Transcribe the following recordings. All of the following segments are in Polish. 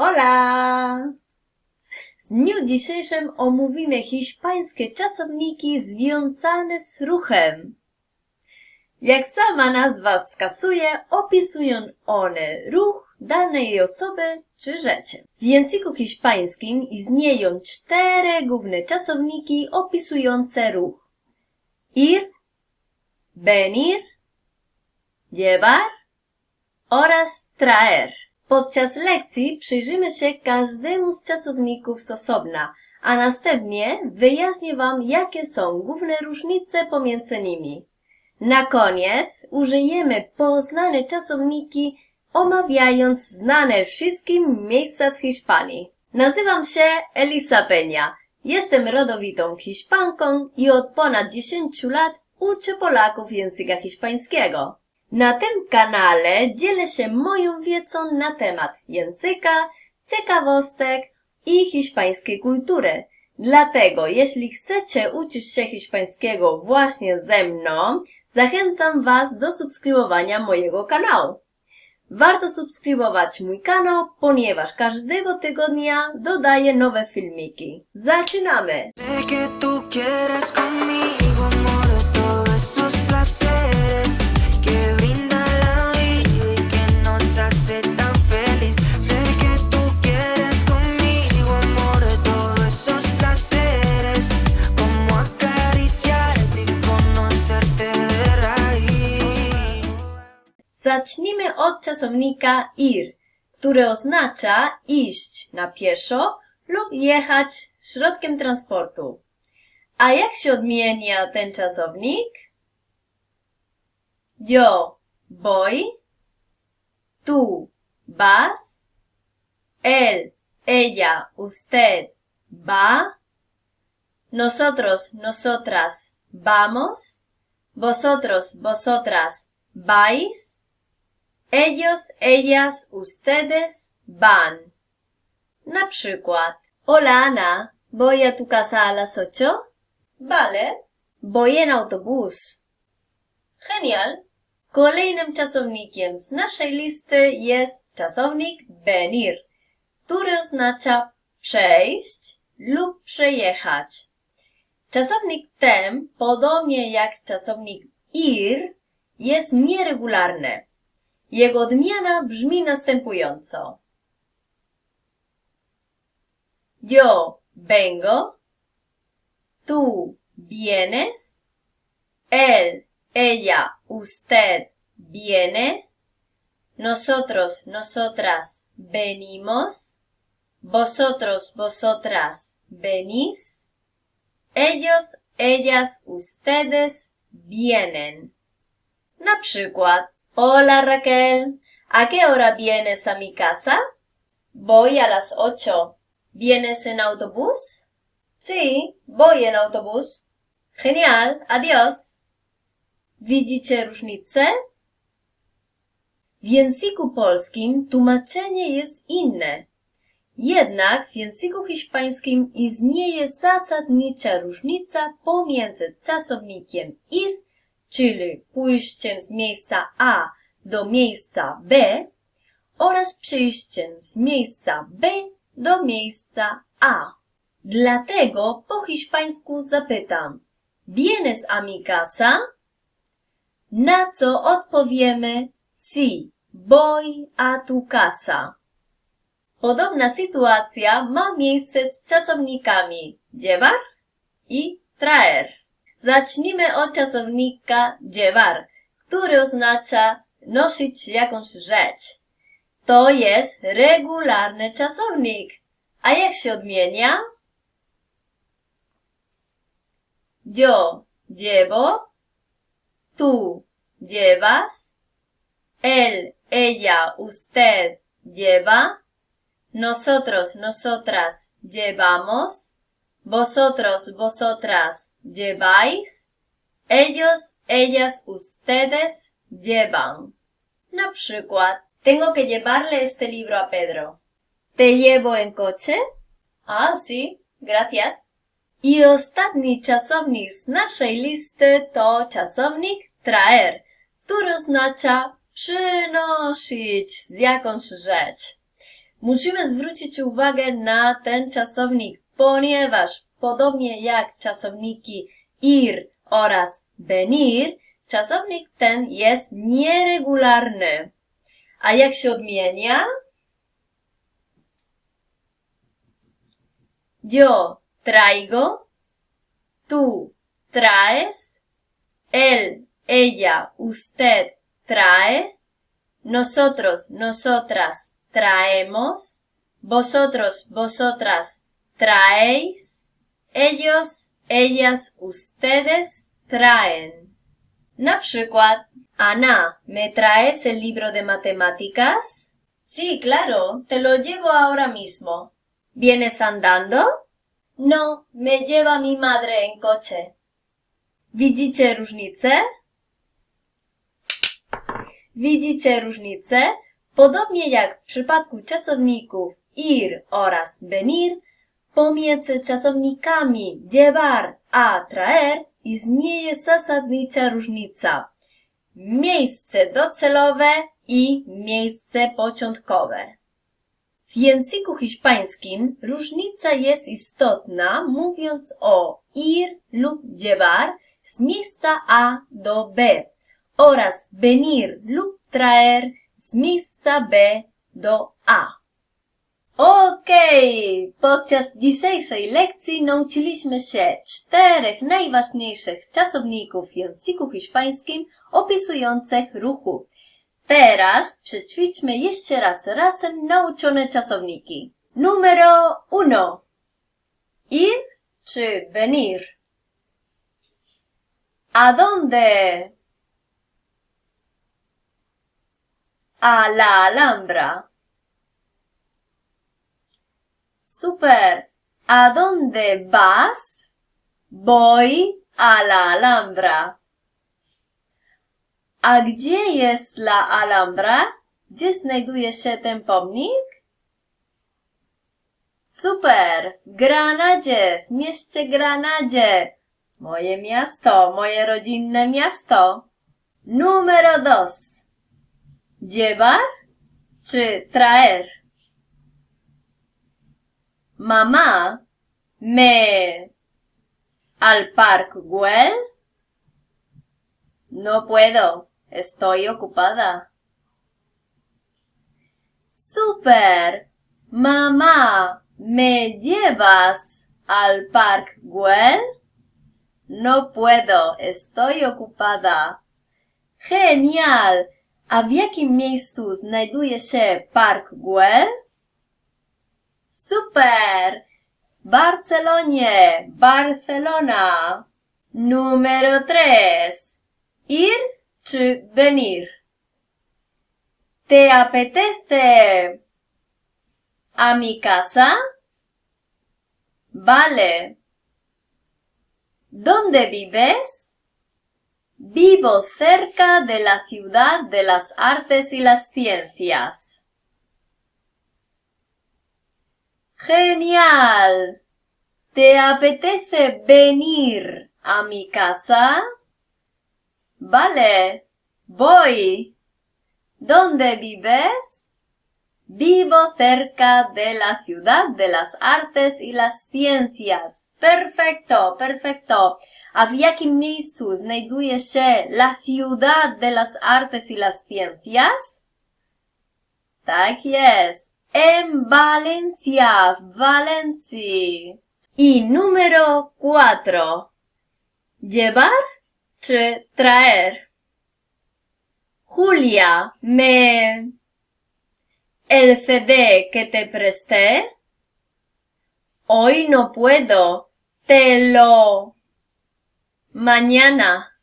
Hola! W dniu dzisiejszym omówimy hiszpańskie czasowniki związane z ruchem. Jak sama nazwa wskazuje, opisują one ruch danej osoby czy rzeczy. W języku hiszpańskim istnieją cztery główne czasowniki opisujące ruch. Ir, venir, llevar oraz traer. Podczas lekcji przyjrzymy się każdemu z czasowników z osobna, a następnie wyjaśnię Wam, jakie są główne różnice pomiędzy nimi. Na koniec użyjemy poznane czasowniki, omawiając znane wszystkim miejsca w Hiszpanii. Nazywam się Elisa Peña. Jestem rodowitą Hiszpanką i od ponad 10 lat uczę Polaków języka hiszpańskiego. Na tym kanale dzielę się moją wiedzą na temat języka, ciekawostek i hiszpańskiej kultury. Dlatego, jeśli chcecie uczyć się hiszpańskiego właśnie ze mną, zachęcam Was do subskrybowania mojego kanału. Warto subskrybować mój kanał, ponieważ każdego tygodnia dodaję nowe filmiki. Zaczynamy! Od czasownika ir, który oznacza iść na pieszo lub jechać środkiem transportu. A jak się odmienia ten czasownik? Yo voy, tú vas, él, ella, usted va, nosotros, nosotras vamos, vosotros, vosotras vais, ellos, ellas, ustedes van. Na przykład, Hola Ana, ¿voy a tu casa a las ocho? Vale. Voy en autobús. Genial. Kolejnym czasownikiem z naszej listy jest czasownik venir, który oznacza przejść lub przejechać. Czasownik ten, podobnie jak czasownik ir, jest nieregularny. Jego odmiana brzmi następująco. Yo vengo, tú vienes, él, ella, usted viene, nosotros, nosotras venimos, vosotros, vosotras venís, ellos, ellas, ustedes vienen. Na przykład, hola Raquel, ¿a qué hora vienes a mi casa? Voy a las ocho. ¿Vienes en autobús? Sí, voy en autobús. Genial, adiós. Widzicie różnicę? W języku polskim tłumaczenie jest inne. Jednak w języku hiszpańskim istnieje zasadnicza różnica pomiędzy czasownikiem ir, czyli pójściem z miejsca A do miejsca B oraz przyjściem z miejsca B do miejsca A. Dlatego po hiszpańsku zapytam ¿Vienes a mi casa? Na co odpowiemy sí, voy a tu casa. Podobna sytuacja ma miejsce z czasownikami llevar i traer. Zacznijmy od czasownika llevar, który oznacza nosić jakąś rzecz. To jest regularny czasownik. A jak się odmienia? Yo llevo, tú llevas, él, ella, usted lleva, nosotros, nosotras llevamos, vosotros, vosotras lleváis, ellos, ellas, ustedes llevan. Na przykład, tengo que llevarle este libro a Pedro. ¿Te llevo en coche? Ah, sí, gracias. I ostatni czasownik z naszej listy to czasownik traer, który oznacza przynosić jakąś rzecz. Musimy zwrócić uwagę na ten czasownik, ponieważ podobnie jak czasowniki ir oraz venir, czasownik ten jest nieregularny. A jak się odmienia? Yo traigo, tú traes, él, ella, usted trae, nosotros, nosotras traemos, vosotros, vosotras traéis, ellos, ellas, ustedes traen. Na przykład, Ana, ¿me traes el libro de matemáticas? Sí, claro, te lo llevo ahora mismo. ¿Vienes andando? No, me lleva mi madre en coche. Widzicie różnicę? Widzicie różnicę? Podobnie jak w przypadku czasowników ir oraz venir, pomiędzy czasownikami llevar a traer istnieje zasadnicza różnica. Miejsce docelowe i miejsce początkowe. W języku hiszpańskim różnica jest istotna, mówiąc o ir lub llevar z miejsca A do B oraz venir lub traer z miejsca B do A. Okej, podczas dzisiejszej lekcji nauczyliśmy się czterech najważniejszych czasowników w języku hiszpańskim opisujących ruchu. Teraz przećwiczmy jeszcze raz razem nauczone czasowniki. Numero uno. Ir czy venir? ¿A dónde? A la Alhambra. Super. ¿A dónde vas? Voy a la Alhambra. A gdzie jest la Alhambra? Gdzie znajduje się ten pomnik? Super! W Granadzie, w mieście Granadzie. Moje miasto, moje rodzinne miasto. Numero dos. Llevar czy traer? Mamá, me al park Güell? No puedo, estoy ocupada. Super, mamá, ¿me llevas al park Güell? No puedo, estoy ocupada. Genial! A w jakim miejscu znajduje się Park Güell? Super! Barcelonie, Barcelona. Numero tres. Ir czy venir? ¿Te apetece a mi casa? Vale. ¿Dónde vives? Vivo cerca de la ciudad de las artes y las ciencias. Genial. ¿Te apetece venir a mi casa? Vale, voy. ¿Dónde vives? Vivo cerca de la ciudad de las artes y las ciencias. Perfecto, perfecto. W jakim miejscu znajduje la ciudad de las artes y las ciencias? Tak jest. En Valencia, w Walencji. I numero cuatro. Llevar traer? Julia, me... ¿El CD que te presté? Hoy no puedo. Te lo... Mañana.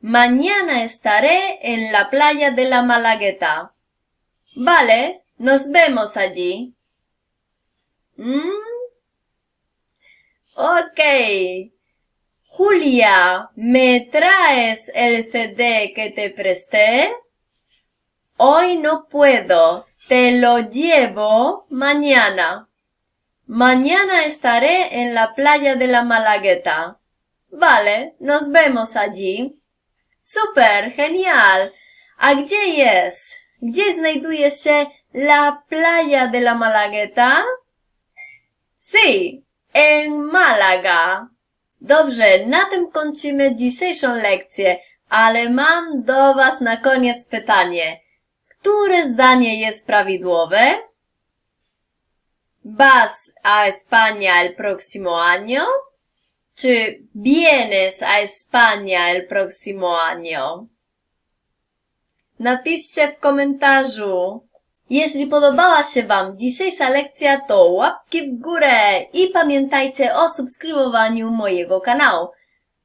Mañana estaré en la playa de la Malagueta. Vale, nos vemos allí. ¿Mm? Ok. Julia, ¿me traes el CD que te presté? Hoy no puedo. Te lo llevo mañana. Mañana estaré en la playa de la Malagueta. Vale, nos vemos allí. Super, genial. A gdzie jest? Gdzie znajduje la playa de la Malagueta? Sí, en Malaga. Dobrze, na tym kończymy dzisiejszą lekcję, ale mam do Was na koniec pytanie. Które zdanie jest prawidłowe? ¿Vas a España el próximo año? Czy vienes a España el próximo año? Napiszcie w komentarzu. Jeśli podobała się Wam dzisiejsza lekcja, to łapki w górę i pamiętajcie o subskrybowaniu mojego kanału.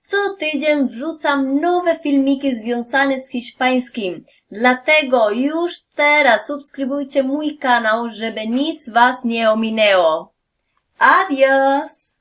Co tydzień wrzucam nowe filmiki związane z hiszpańskim, dlatego już teraz subskrybujcie mój kanał, żeby nic Was nie ominęło. Adios!